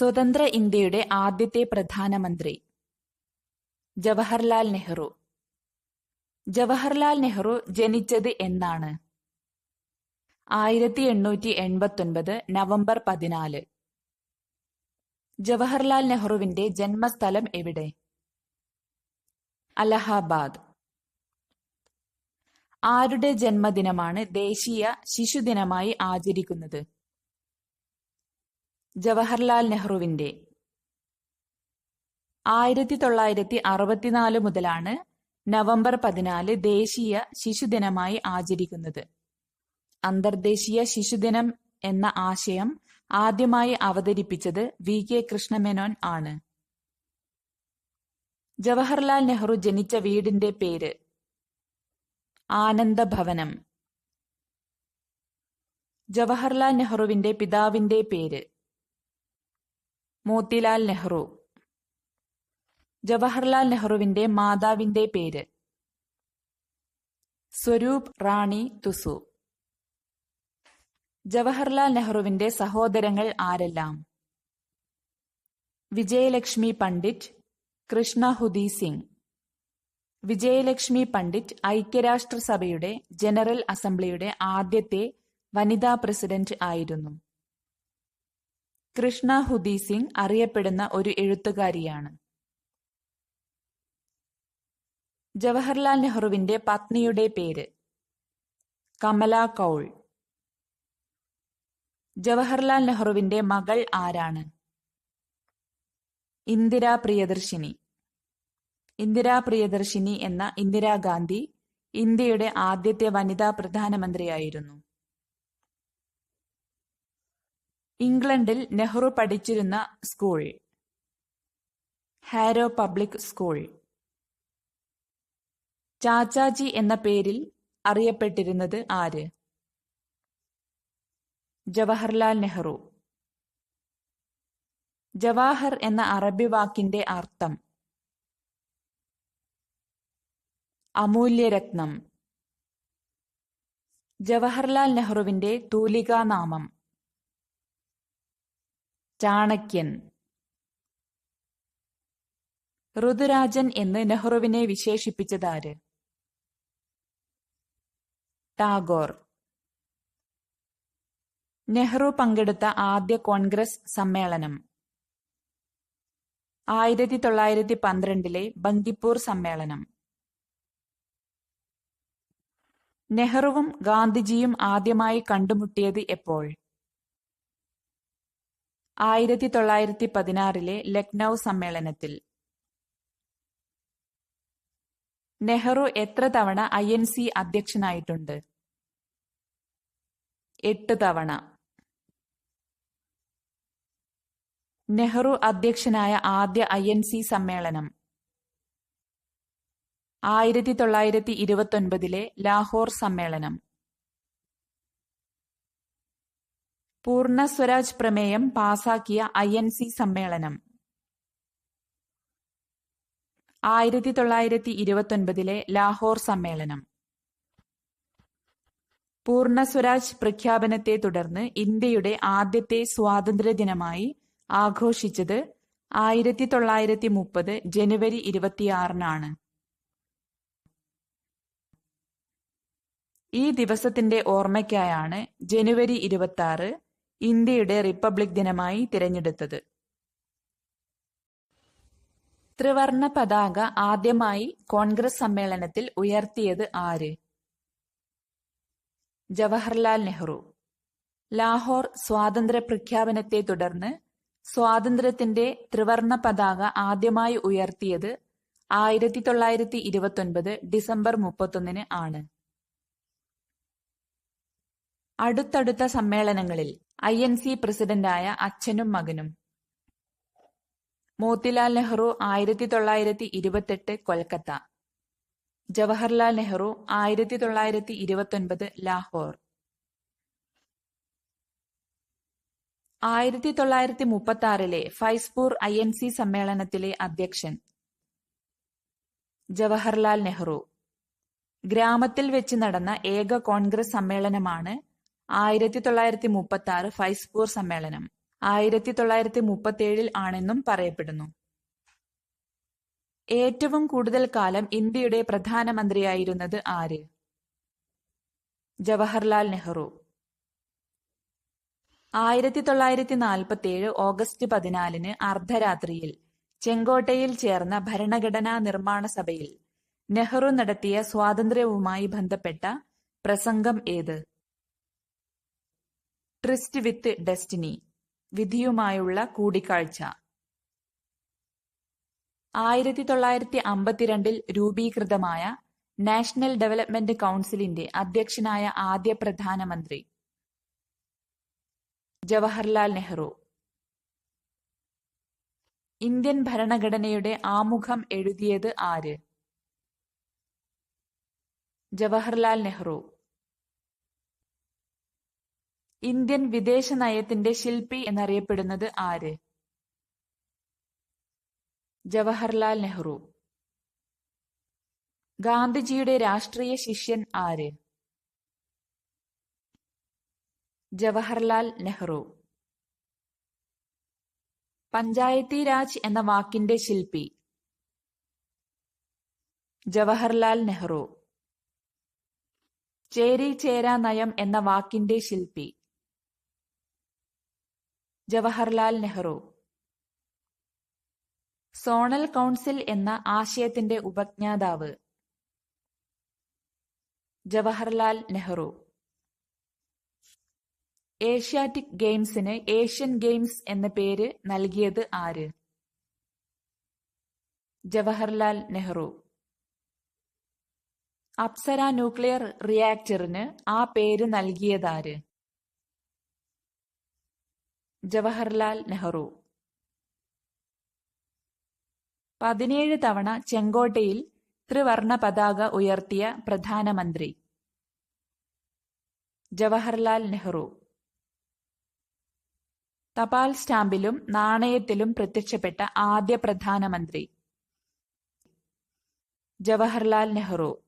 സ്വതന്ത്ര ഇന്ത്യയുടെ ആദ്യത്തെ പ്രധാനമന്ത്രി. ജവഹർലാൽ നെഹ്റു. ജവഹർലാൽ നെഹ്റു ജനിച്ചത് എന്നാണ്. ആയിരത്തി എണ്ണൂറ്റി എൺപത്തൊൻപത് നവംബർ പതിനാല്. ജവഹർലാൽ നെഹ്റുവിന്റെ ജന്മസ്ഥലം എവിടെ? അലഹാബാദ്. ആരുടെ ജന്മദിനമാണ് ദേശീയ ശിശുദിനമായി ആചരിക്കുന്നത്? ജവഹർലാൽ നെഹ്റുവിന്റെ. ആയിരത്തി തൊള്ളായിരത്തി അറുപത്തിനാല് മുതലാണ് നവംബർ പതിനാല് ദേശീയ ശിശുദിനമായി ആചരിക്കുന്നത്. അന്തർദേശീയ ശിശുദിനം എന്ന ആശയം ആദ്യമായി അവതരിപ്പിച്ചത് വി കെ കൃഷ്ണമേനോൻ ആണ്. ജവഹർലാൽ നെഹ്റു ജനിച്ച വീടിന്റെ പേര് ആനന്ദഭവനം. ജവഹർലാൽ നെഹ്റുവിന്റെ പിതാവിന്റെ പേര് മോത്തിലാൽ നെഹ്റു. ജവഹർലാൽ നെഹ്റുവിന്റെ മാതാവിന്റെ പേര്. സ്വരൂപ് റാണി തുസു. ജവഹർലാൽ നെഹ്റുവിന്റെ സഹോദരങ്ങൾ ആരെല്ലാം? വിജയലക്ഷ്മി പണ്ഡിറ്റ് കൃഷ്ണ ഹുദി സിംഗ്. വിജയലക്ഷ്മി പണ്ഡിറ്റ് ഐക്യരാഷ്ട്രസഭയുടെ ജനറൽ അസംബ്ലിയുടെ ആദ്യത്തെ വനിതാ പ്രസിഡന്റ് ആയിരുന്നു. കൃഷ്ണ ഹുദി സിംഗ് അറിയപ്പെടുന്ന ഒരു എഴുത്തുകാരിയാണ്. ജവഹർലാൽ നെഹ്റുവിന്റെ പത്നിയുടെ പേര് കമല കൗൾ. ജവഹർലാൽ നെഹ്റുവിന്റെ മകൾ ആരാണ്? ഇന്ദിരാ പ്രിയദർശിനി. ഇന്ദിരാ പ്രിയദർശിനി എന്ന ഇന്ദിരാഗാന്ധി ഇന്ത്യയുടെ ആദ്യത്തെ വനിതാ പ്രധാനമന്ത്രിയായിരുന്നു. ഇംഗ്ലണ്ടിൽ നെഹ്റു പഠിച്ചിരുന്ന school. Harrow public school. Chachaji എന്ന പേരിൽ അറിയപ്പെട്ടിരുന്നത് ആര്? ജവഹർലാൽ നെഹ്റു. ജവാഹർ എന്ന അറബി വാക്കിന്റെ അർത്ഥം. അമൂല്യരത്നം. ജവഹർലാൽ നെഹ്റുവിന്റെ തൂലികാനാമം. ചാണക്യൻ. ഋതുരാജൻ എന്ന് നെഹ്റുവിനെ വിശേഷിപ്പിച്ചതാര് ടാഗോർ. നെഹ്റു പങ്കെടുത്ത ആദ്യ കോൺഗ്രസ് സമ്മേളനം. ആയിരത്തി തൊള്ളായിരത്തി പന്ത്രണ്ടിലെ ബങ്കിപ്പൂർ സമ്മേളനം. നെഹ്റുവും ഗാന്ധിജിയും ആദ്യമായി കണ്ടുമുട്ടിയത് എപ്പോൾ? ആയിരത്തി തൊള്ളായിരത്തി പതിനാറിലെ ലക്നൗ സമ്മേളനത്തിൽ. നെഹ്റു എത്ര തവണ ഐ എൻ സി അധ്യക്ഷനായിട്ടുണ്ട്? എട്ട് തവണ. നെഹ്റു അധ്യക്ഷനായ ആദ്യ ഐ എൻ സി സമ്മേളനം. ആയിരത്തി തൊള്ളായിരത്തി ഇരുപത്തൊൻപതിലെ ലാഹോർ സമ്മേളനം. പൂർണ സ്വരാജ് പ്രമേയം പാസാക്കിയ ഐ എൻ സി സമ്മേളനം. ആയിരത്തി തൊള്ളായിരത്തി ഇരുപത്തൊൻപതിലെ ലാഹോർ സമ്മേളനം. പൂർണ സ്വരാജ് പ്രഖ്യാപനത്തെ തുടർന്ന് ഇന്ത്യയുടെ ആദ്യത്തെ സ്വാതന്ത്ര്യ ദിനമായി ആഘോഷിച്ചത് ആയിരത്തി തൊള്ളായിരത്തി മുപ്പത് ജനുവരി ഇരുപത്തിയാറിനാണ്. ഈ ദിവസത്തിന്റെ ഓർമ്മയ്ക്കായാണ് ജനുവരി ഇരുപത്തി ഇന്ത്യയുടെ റിപ്പബ്ലിക് ദിനമായി തിരഞ്ഞെടുത്തത്. ത്രിവർണ പതാക ആദ്യമായി കോൺഗ്രസ് സമ്മേളനത്തിൽ ഉയർത്തിയത് ആര്? ജവഹർലാൽ നെഹ്റു. ലാഹോർ സ്വാതന്ത്ര്യ പ്രഖ്യാപനത്തെ തുടർന്ന് സ്വാതന്ത്ര്യത്തിന്റെ ത്രിവർണ പതാക ആദ്യമായി ഉയർത്തിയത് ആയിരത്തി തൊള്ളായിരത്തി ഇരുപത്തൊൻപത് ഡിസംബർ മുപ്പത്തൊന്നിന് ആണ്. അടുത്തടുത്ത സമ്മേളനങ്ങളിൽ ഐ എൻ സി പ്രസിഡന്റായ അച്ഛനും മകനും. മോത്തിലാൽ നെഹ്റു ആയിരത്തി തൊള്ളായിരത്തി ഇരുപത്തെട്ട് കൊൽക്കത്ത. ജവഹർലാൽ നെഹ്റു ആയിരത്തി തൊള്ളായിരത്തി ഇരുപത്തൊൻപത് ലാഹോർ. ആയിരത്തി തൊള്ളായിരത്തി മുപ്പത്തി ആറിലെ ഫൈസ്പൂർ ഐ എൻ സി സമ്മേളനത്തിലെ അധ്യക്ഷൻ ജവഹർലാൽ നെഹ്റു. ഗ്രാമത്തിൽ വെച്ച് നടന്ന ഏക കോൺഗ്രസ് സമ്മേളനമാണ് ആയിരത്തി തൊള്ളായിരത്തി മുപ്പത്തി ആറ് ഫൈസ്പൂർ സമ്മേളനം ആയിരത്തി തൊള്ളായിരത്തി മുപ്പത്തിയേഴിൽ ആണെന്നും പറയപ്പെടുന്നു. ഏറ്റവും കൂടുതൽ കാലം ഇന്ത്യയുടെ പ്രധാനമന്ത്രിയായിരുന്നത് ആര്? ജവഹർലാൽ നെഹ്റു. ആയിരത്തി തൊള്ളായിരത്തി നാൽപ്പത്തിയേഴ് ഓഗസ്റ്റ് പതിനാലിന് അർദ്ധരാത്രിയിൽ ചെങ്കോട്ടയിൽ ചേർന്ന ഭരണഘടനാ നിർമ്മാണ സഭയിൽ നെഹ്റു നടത്തിയ സ്വാതന്ത്ര്യവുമായി ബന്ധപ്പെട്ട പ്രസംഗം ഏത്? ട്രിസ്റ്റ് വിത്ത് ഡെസ്റ്റിനി വിധിയുമായുള്ള കൂടിക്കാഴ്ച. ആയിരത്തി തൊള്ളായിരത്തി അമ്പത്തിരണ്ടിൽ രൂപീകൃതമായ നാഷണൽ ഡെവലപ്മെന്റ് കൗൺസിലിന്റെ അധ്യക്ഷനായ ആദ്യ പ്രധാനമന്ത്രി. ജവഹർലാൽ നെഹ്റു. ഇന്ത്യൻ ഭരണഘടനയുടെ ആമുഖം എഴുതിയത് ആര്? ജവഹർലാൽ നെഹ്റു. ഇന്ത്യൻ വിദേശ നയത്തിന്റെ ശില്പി എന്നറിയപ്പെടുന്നത് ആര്? ജവഹർലാൽ നെഹ്റു. ഗാന്ധിജിയുടെ രാഷ്ട്രീയ ശിഷ്യൻ ആര്? ജവഹർലാൽ നെഹ്റു. പഞ്ചായത്തി രാജ് എന്ന വാക്കിന്റെ ശില്പി. ജവഹർലാൽ നെഹ്റു. ചേരി ചേരാ നയം എന്ന വാക്കിന്റെ ശില്പി. ജവഹർലാൽ നെഹ്റു. സോണൽ കൗൺസിൽ എന്ന ആശയത്തിന്റെ ഉപജ്ഞാതാവ്. ജവഹർലാൽ നെഹ്റു. ഏഷ്യാറ്റിക് ഗെയിംസിന് ഏഷ്യൻ ഗെയിംസ് എന്ന പേര് നൽകിയത് ആര്? ജവഹർലാൽ നെഹ്റു. അപ്സര ന്യൂക്ലിയർ റിയാക്ടറിന് ആ പേര് നൽകിയതാര് ജവഹർലാൽ നെഹ്റു. പതിനേഴ് തവണ ചെങ്കോട്ടയിൽ ത്രിവർണ പതാക ഉയർത്തിയ പ്രധാനമന്ത്രി. ജവഹർലാൽ നെഹ്റു. തപാൽ സ്റ്റാമ്പിലും നാണയത്തിലും പ്രത്യക്ഷപ്പെട്ട ആദ്യ പ്രധാനമന്ത്രി. ജവഹർലാൽ നെഹ്റു.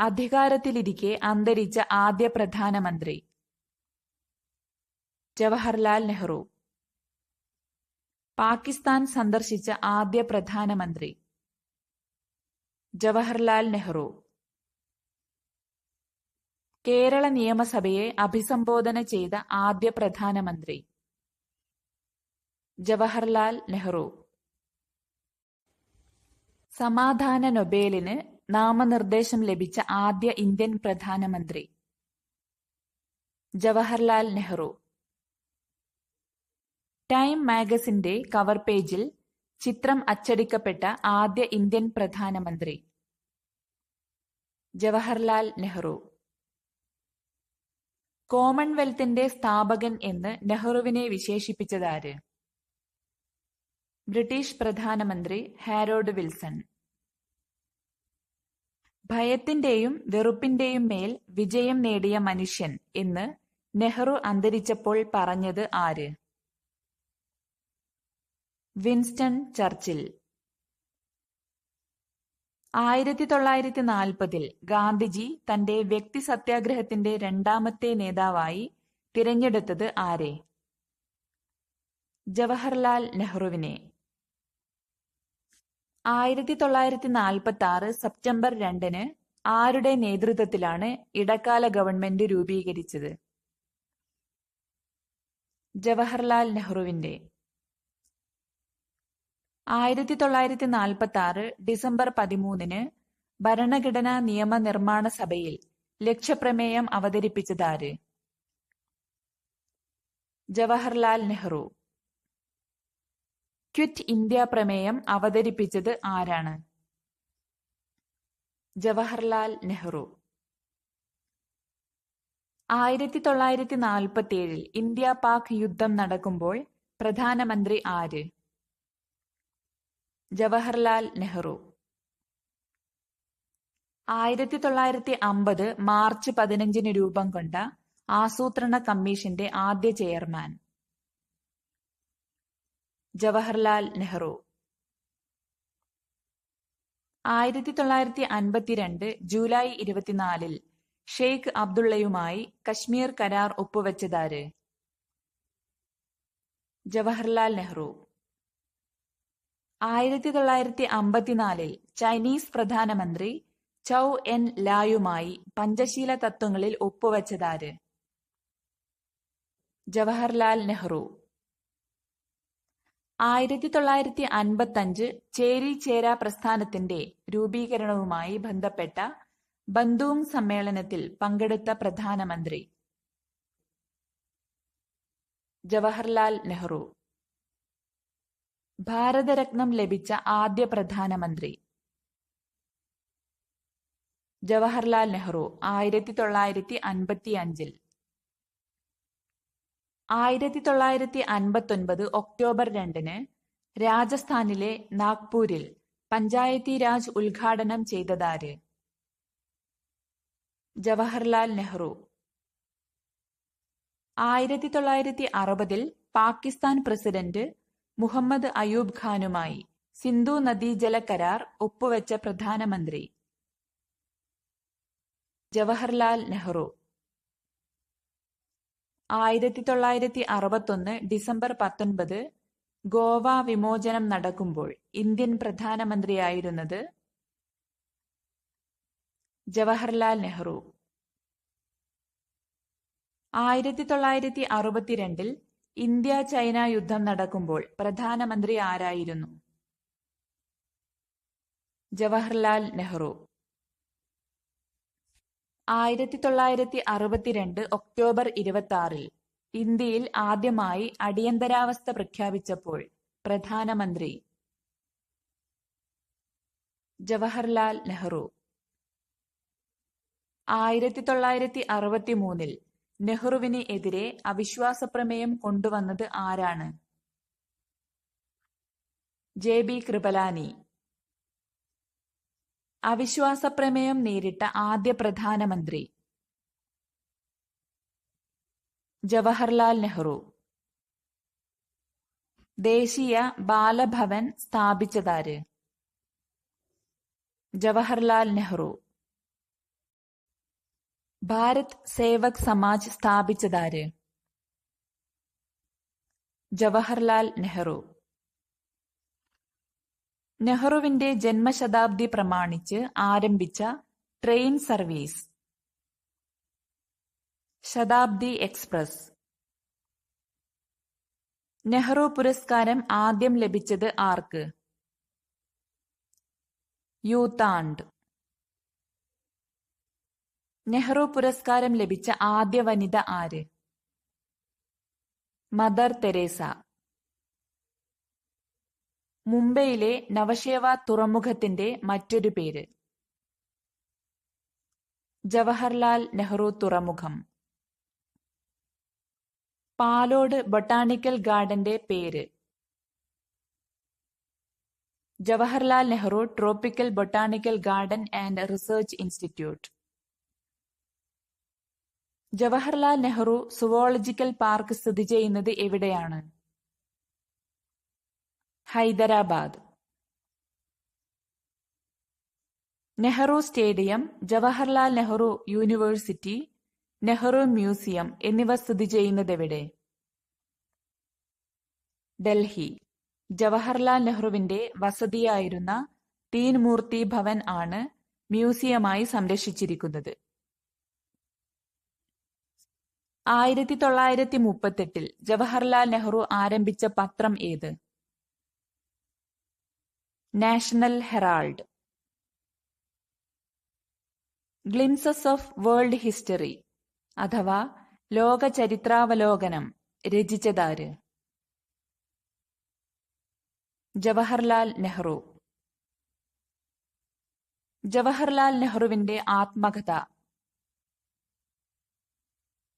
അധികാരത്തിലിരിക്കെ അന്തരിച്ച ആദ്യ പ്രധാനമന്ത്രി. ജവഹർലാൽ നെഹ്റു. പാകിസ്ഥാൻ സന്ദർശിച്ച ആദ്യ പ്രധാനമന്ത്രി. ജവഹർലാൽ നെഹ്റു. കേരള നിയമസഭയെ അഭിസംബോധന ചെയ്ത ആദ്യ പ്രധാനമന്ത്രി. ജവഹർലാൽ നെഹ്റു. സമാധാന നൊബേലിന് നാമനിർദ്ദേശം ലഭിച്ച ആദ്യ ഇന്ത്യൻ പ്രധാനമന്ത്രി. ജവഹർലാൽ നെഹ്റു. ടൈം മാഗസിന്റെ കവർ പേജിൽ ചിത്രം അച്ചടിക്കപ്പെട്ട ആദ്യ ഇന്ത്യൻ പ്രധാനമന്ത്രി. ജവഹർലാൽ നെഹ്റു. കോമൺവെൽത്തിന്റെ സ്ഥാപകൻ എന്ന് നെഹ്റുവിനെ വിശേഷിപ്പിച്ചതാര്? ബ്രിട്ടീഷ് പ്രധാനമന്ത്രി ഹാരോഡ് വിൽസൺ. ഭയത്തിന്റെയും വെറുപ്പിന്റെയും മേൽ വിജയം നേടിയ മനുഷ്യൻ എന്ന് നെഹ്റു അന്തരിച്ചപ്പോൾ പറഞ്ഞത് ആര്? Winston Churchill. ആയിരത്തി തൊള്ളായിരത്തി നാൽപ്പതിൽ ഗാന്ധിജി തന്റെ വ്യക്തി സത്യാഗ്രഹത്തിന്റെ രണ്ടാമത്തെ നേതാവായി തിരഞ്ഞെടുത്തത് ആരെ? ജവഹർലാൽ നെഹ്റുവിനെ. ആയിരത്തി തൊള്ളായിരത്തി നാൽപ്പത്തി ആറ് സെപ്റ്റംബർ രണ്ടിന് ആരുടെ നേതൃത്വത്തിലാണ് ഇടക്കാല ഗവൺമെന്റ് രൂപീകരിച്ചത്? ജവഹർലാൽ നെഹ്റുവിന്റെ ആയിരത്തി തൊള്ളായിരത്തി നാൽപ്പത്തി ആറ് ഡിസംബർ പതിമൂന്നിന് ഭരണഘടനാ നിയമനിർമ്മാണ സഭയിൽ ലക്ഷ്യപ്രമേയം അവതരിപ്പിച്ചതാര്? ജവഹർലാൽ നെഹ്റു. ക്വിറ്റ് ഇന്ത്യ പ്രമേയം അവതരിപ്പിച്ചത് ആരാണ്? ജവഹർലാൽ നെഹ്റു. ആയിരത്തി തൊള്ളായിരത്തി നാൽപ്പത്തിയേഴിൽ ഇന്ത്യ പാക് യുദ്ധം നടക്കുമ്പോൾ പ്രധാനമന്ത്രി ആര്? ജവഹർലാൽ നെഹ്റു. ആയിരത്തി തൊള്ളായിരത്തി അമ്പത് മാർച്ച് പതിനഞ്ചിന് രൂപം കൊണ്ട ആസൂത്രണ കമ്മീഷന്റെ ആദ്യ ചെയർമാൻ. ജവഹർലാൽ നെഹ്റു. ആയിരത്തി തൊള്ളായിരത്തി അൻപത്തിരണ്ട് ജൂലൈ ഇരുപത്തിനാലിൽ ഷെയ്ഖ് അബ്ദുള്ളയുമായി കശ്മീർ കരാർ ഒപ്പുവെച്ചതാര്? ജവഹർലാൽ നെഹ്റു. ആയിരത്തി തൊള്ളായിരത്തി അമ്പത്തിനാലിൽ ചൈനീസ് പ്രധാനമന്ത്രി ചൗ എൻ ലായുമായി പഞ്ചശീല തത്വങ്ങളിൽ ഒപ്പുവച്ചതാര്? ജവഹർലാൽ നെഹ്റു. ആയിരത്തി തൊള്ളായിരത്തി അൻപത്തഞ്ച് ചേരി ചേര പ്രസ്ഥാനത്തിന്റെ രൂപീകരണവുമായി ബന്ധപ്പെട്ട ബന്ധുവും സമ്മേളനത്തിൽ പങ്കെടുത്ത പ്രധാനമന്ത്രി ജവഹർലാൽ നെഹ്റു. ഭാരതരത്നം ലഭിച്ച ആദ്യ പ്രധാനമന്ത്രി. ജവഹർലാൽ നെഹ്റു ആയിരത്തി തൊള്ളായിരത്തി അൻപത്തി അഞ്ചിൽ ആയിരത്തി തൊള്ളായിരത്തി അൻപത്തൊൻപത് ഒക്ടോബർ രണ്ടിന് രാജസ്ഥാനിലെ നാഗ്പൂരിൽ പഞ്ചായത്തി രാജ് ഉദ്ഘാടനം ചെയ്തതാര്? ജവഹർലാൽ നെഹ്റു. ആയിരത്തി തൊള്ളായിരത്തി അറുപതിൽ പാകിസ്ഥാൻ പ്രസിഡന്റ് മുഹമ്മദ് അയൂബ് ഖാനുമായി സിന്ധു നദീജല കരാർ ഒപ്പുവെച്ച പ്രധാനമന്ത്രി. ജവഹർലാൽ നെഹ്റു. ആയിരത്തി തൊള്ളായിരത്തി അറുപത്തൊന്ന് ഡിസംബർ പത്തൊൻപത് ഗോവ വിമോചനം നടക്കുമ്പോൾ ഇന്ത്യൻ പ്രധാനമന്ത്രിയായിരുന്നത് ജവഹർലാൽ നെഹ്റു. ആയിരത്തി തൊള്ളായിരത്തി അറുപത്തിരണ്ടിൽ ഇന്ത്യ ചൈന യുദ്ധം നടക്കുമ്പോൾ പ്രധാനമന്ത്രി ആരായിരുന്നു? ജവഹർലാൽ നെഹ്റു. ആയിരത്തി തൊള്ളായിരത്തി അറുപത്തിരണ്ട് ഒക്ടോബർ ഇരുപത്തി ആറിൽ ഇന്ത്യയിൽ ആദ്യമായി അടിയന്തരാവസ്ഥ പ്രഖ്യാപിച്ചപ്പോൾ പ്രധാനമന്ത്രി ജവഹർലാൽ നെഹ്റു. ആയിരത്തി തൊള്ളായിരത്തി അറുപത്തി മൂന്നിൽ നെഹ്റുവിന് എതിരെ അവിശ്വാസ പ്രമേയം കൊണ്ടുവന്നത് ആരാണ്? J B Kripalani. അവിശ്വാസ പ്രമേയം നേരിട്ട ആദ്യ പ്രധാനമന്ത്രി ജവഹർലാൽ നെഹ്റു. ദേശീയ ബാലഭവൻ സ്ഥാപിച്ചതാര്? ജവഹർലാൽ നെഹ്റു. ഭാരത് സേവക് സമാജ് സ്ഥാപിച്ചതാര്? ജവഹർലാൽ നെഹ്റു. നെഹ്റുവിന്റെ ജന്മശതാബ്ദി പ്രമാണിച്ച് ആരംഭിച്ച train service. Shatabdi express. Nehru പുരസ്കാരം ആദ്യം ലഭിച്ചത് ആർക്ക്? യൂത്താണ്ട് നെഹ്റു പുരസ്കാരം ലഭിച്ച ആദ്യ വനിത ആര്? Mother Teresa. മുംബൈയിലെ നവശേവ തുറമുഖത്തിന്റെ മറ്റൊരു പേര്. ജവഹർലാൽ നെഹ്റു തുറമുഖം. പാലോട് ബൊട്ടാണിക്കൽ ഗാർഡന്റെ പേര്. Jawaharlal Nehru tropical botanical garden and research institute. Jawaharlal Nehru zoological park സ്ഥിതി ചെയ്യുന്നത് എവിടെയാണ്? Hyderabad. Nehru stadium Jawaharlal Nehru university Nehru museum എന്നിവ സ്ഥിതി ചെയ്യുന്നത് എവിടെ? ഡൽഹി. ജവഹർലാൽ നെഹ്റുവിന്റെ വസതിയായിരുന്ന തീൻമൂർത്തി ഭവൻ ആണ് മ്യൂസിയമായി സംരക്ഷിച്ചിരിക്കുന്നത്. ആയിരത്തി തൊള്ളായിരത്തി മുപ്പത്തെട്ടിൽ ജവഹർലാൽ നെഹ്റു ആരംഭിച്ച പത്രം ഏത്? National Herald. Glimpses of World History അഥവാ ലോക ചരിത്രാവലോകനം രചിച്ചതാര്? ജവഹർലാൽ നെഹ്റു. ജവഹർലാൽ നെഹ്റുവിന്റെ ആത്മകഥ.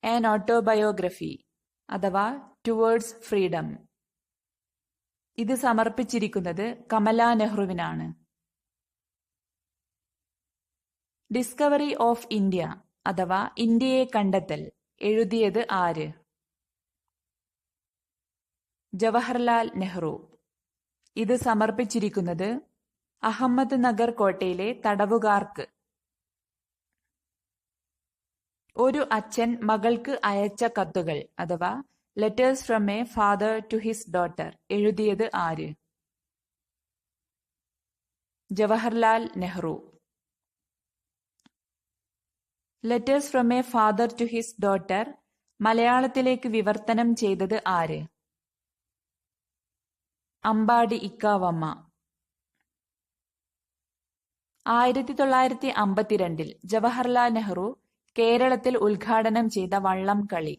ആൻ ഓട്ടോബയോഗ്രഫി അഥവാ ടുവേർഡ്സ് ഫ്രീഡം ഇത് സമർപ്പിച്ചിരിക്കുന്നത് കമല നെഹ്റുവിനാണ്. ഡിസ്കവറി ഓഫ് ഇന്ത്യ അഥവാ ഇന്ത്യയെ കണ്ടെത്തൽ എഴുതിയത് ആര്? ജവഹർലാൽ നെഹ്റു. ഇത് സമർപ്പിച്ചിരിക്കുന്നത് അഹമ്മദ് നഗർ കോട്ടയിലെ തടവുകാർക്ക് ഒരു അച്ഛൻ മകൾക്ക് അയച്ച കത്തുകൾ അഥവാ Letters from a Father to His Daughter എഴുതിയത് ആര്? Jawaharlal Nehru. Letters from a Father to His Daughter മലയാളത്തിലേക്ക് വിവർത്തനം ചെയ്തത് ആര്? അമ്പാടി ഇക്കാവമ്മ. ആയിരത്തി തൊള്ളായിരത്തി അമ്പത്തിരണ്ടിൽ ജവഹർലാൽ നെഹ്റു കേരളത്തിൽ ഉദ്ഘാടനം ചെയ്ത വള്ളം കളി.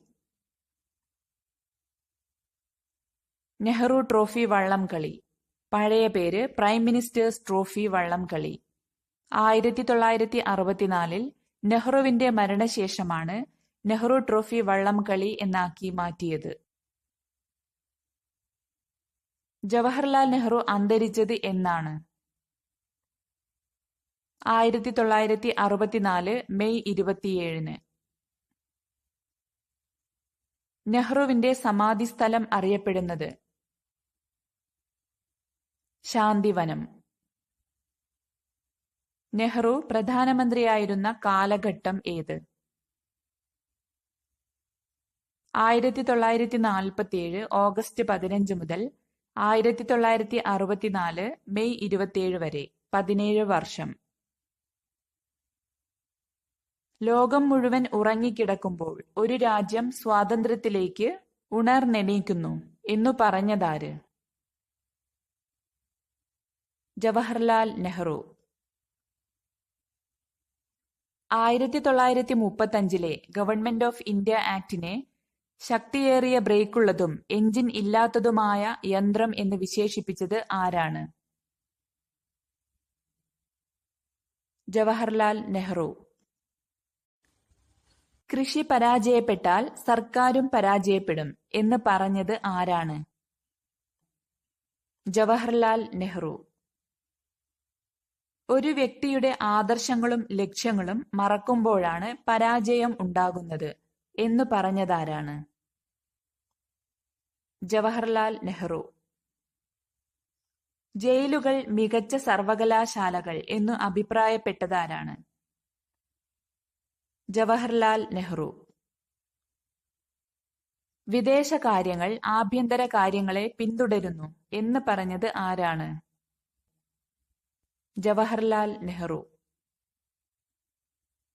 നെഹ്റു ട്രോഫി വള്ളം കളി. പഴയ പേര് പ്രൈം മിനിസ്റ്റേഴ്സ് ട്രോഫി വള്ളം കളി. ആയിരത്തി തൊള്ളായിരത്തി അറുപത്തിനാലിൽ നെഹ്റുവിന്റെ മരണശേഷമാണ് നെഹ്റു ട്രോഫി വള്ളം കളി എന്നാക്കി മാറ്റിയത്. ജവഹർലാൽ നെഹ്റു അന്തരിച്ചത് എന്നാണ്. ആയിരത്തി തൊള്ളായിരത്തി അറുപത്തിനാല് മെയ് ഇരുപത്തിയേഴിന്. നെഹ്റുവിന്റെ സമാധിസ്ഥലം അറിയപ്പെടുന്നത് ശാന്തിവനം. നെഹ്റു പ്രധാനമന്ത്രിയായിരുന്ന കാലഘട്ടം ഏത്? ആയിരത്തി തൊള്ളായിരത്തി നാൽപ്പത്തിയേഴ് ഓഗസ്റ്റ് പതിനഞ്ച് മുതൽ ആയിരത്തി തൊള്ളായിരത്തി അറുപത്തിനാല് മെയ് ഇരുപത്തിയേഴ് വരെ പതിനേഴ് വർഷം. ലോകം മുഴുവൻ ഉറങ്ങിക്കിടക്കുമ്പോൾ ഒരു രാജ്യം സ്വാതന്ത്ര്യത്തിലേക്ക് ഉണർന്നെണീക്കുന്നു എന്നു പറഞ്ഞതാര്? ജവഹർലാൽ നെഹ്റു. ആയിരത്തി തൊള്ളായിരത്തി മുപ്പത്തഞ്ചിലെ ഗവൺമെന്റ് ഓഫ് ഇന്ത്യ ആക്ടിനെ ശക്തിയേറിയ ബ്രേക്കുള്ളതും എഞ്ചിൻ ഇല്ലാത്തതുമായ യന്ത്രം എന്ന് വിശേഷിപ്പിച്ചത് ആരാണ്? ജവഹർലാൽ നെഹ്റു. കൃഷി പരാജയപ്പെട്ടാൽ സർക്കാരും പരാജയപ്പെടും എന്ന് പറഞ്ഞത് ആരാണ്? ജവഹർലാൽ നെഹ്റു. ഒരു വ്യക്തിയുടെ ആദർശങ്ങളും ലക്ഷ്യങ്ങളും മറക്കുമ്പോഴാണ് പരാജയം ഉണ്ടാകുന്നത് എന്ന് പറഞ്ഞതാരാണ് ജവഹർലാൽ നെഹ്റു. ജയിലുകൾ മികച്ച സർവകലാശാലകൾ എന്നു അഭിപ്രായപ്പെട്ടതാരാണ് ജവഹർലാൽ നെഹ്റു. വിദേശകാര്യങ്ങൾ ആഭ്യന്തര കാര്യങ്ങളെ പിന്തുടരുന്നു എന്ന് പറഞ്ഞത് ആരാണ്? ജവഹർലാൽ നെഹ്റു.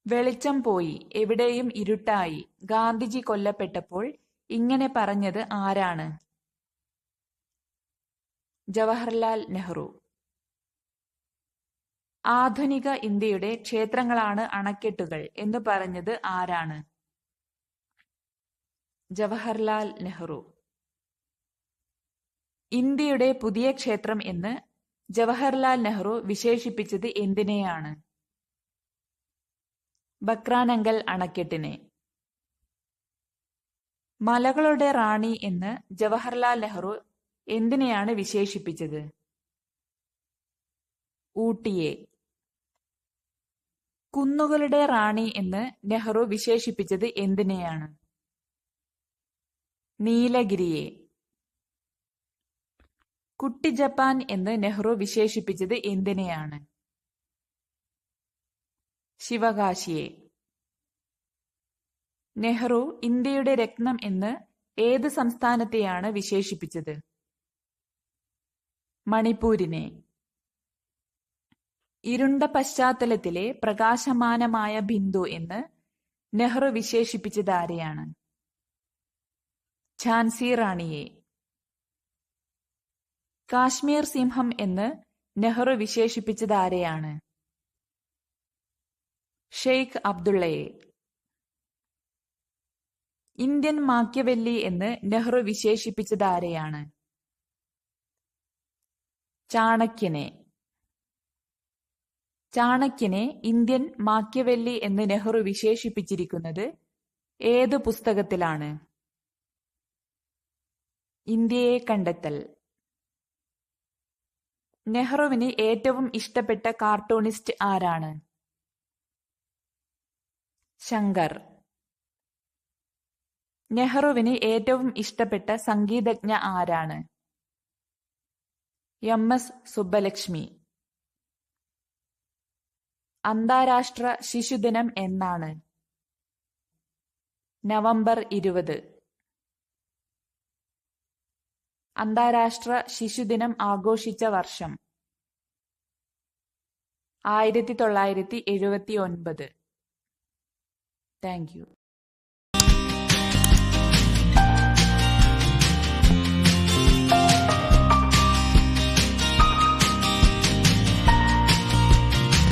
വെളിച്ചം പോയി എവിടെയും ഇരുട്ടായി. ഗാന്ധിജി കൊല്ലപ്പെട്ടപ്പോൾ ഇങ്ങനെ പറഞ്ഞത് ആരാണ്? ജവഹർലാൽ നെഹ്റു. ആധുനിക ഇന്ത്യയുടെ ക്ഷേത്രങ്ങളാണ് അണക്കെട്ടുകൾ എന്ന് പറഞ്ഞത് ആരാണ്? ജവഹർലാൽ നെഹ്റു. ഇന്ത്യയുടെ പുതിയ ക്ഷേത്രം എന്ന് ജവഹർലാൽ നെഹ്റു വിശേഷിപ്പിച്ചത് എന്തിനെയാണ്? ബക്രാനങ്കൽ അണക്കെട്ടിനെ. മലകളുടെ റാണി എന്ന് ജവഹർലാൽ നെഹ്റു എന്തിനെയാണ് വിശേഷിപ്പിച്ചത്? ഊട്ടിയെ. കുന്നുകളുടെ റാണി എന്ന് നെഹ്റു വിശേഷിപ്പിച്ചത് എന്തിനെയാണ്? നീലഗിരിയെ. കുട്ടി ജപ്പാൻ എന്ന് നെഹ്റു വിശേഷിപ്പിച്ചത് എന്തിനെയാണ്? ശിവകാശിയെ. നെഹ്റു ഇന്ത്യയുടെ രത്നം എന്ന് ഏത് സംസ്ഥാനത്തെയാണ് വിശേഷിപ്പിച്ചത്? മണിപ്പൂരിനെ. ഇരുണ്ട പശ്ചാത്തലത്തിലെ പ്രകാശമാനമായ ബിന്ദു എന്ന് നെഹ്റു വിശേഷിപ്പിച്ചത് ആരെയാണ്? ഝാൻസി റാണിയെ. കാശ്മീർ സിംഹം എന്ന് നെഹ്റു വിശേഷിപ്പിച്ചത് ആരെയാണ്? ഷെയ്ഖ് അബ്ദുള്ളയെ. ഇന്ത്യൻ മാക്യവെല്ലി എന്ന് നെഹ്റു വിശേഷിപ്പിച്ചത് ആരെയാണ്? ചാണക്യനെ. ചാണക്യനെ ഇന്ത്യൻ മാക്യവെല്ലി എന്ന് നെഹ്റു വിശേഷിപ്പിച്ചിരിക്കുന്നത് ഏത് പുസ്തകത്തിലാണ്? ഇന്ത്യയെ കണ്ടെത്തൽ. നെഹ്റുവിന് ഏറ്റവും ഇഷ്ടപ്പെട്ട കാർട്ടൂണിസ്റ്റ് ആരാണ്? ശങ്കർ. നെഹ്റുവിന് ഏറ്റവും ഇഷ്ടപ്പെട്ട സംഗീതജ്ഞ ആരാണ്? M S Subbulakshmi. അന്താരാഷ്ട്ര ശിശുദിനം എന്നാണ്. നവംബർ ഇരുപത്. അന്താരാഷ്ട്ര ശിശുദിനം ആഘോഷിച്ച വർഷം. ആയിരത്തി തൊള്ളായിരത്തി എഴുപത്തി ഒൻപത്. Thank you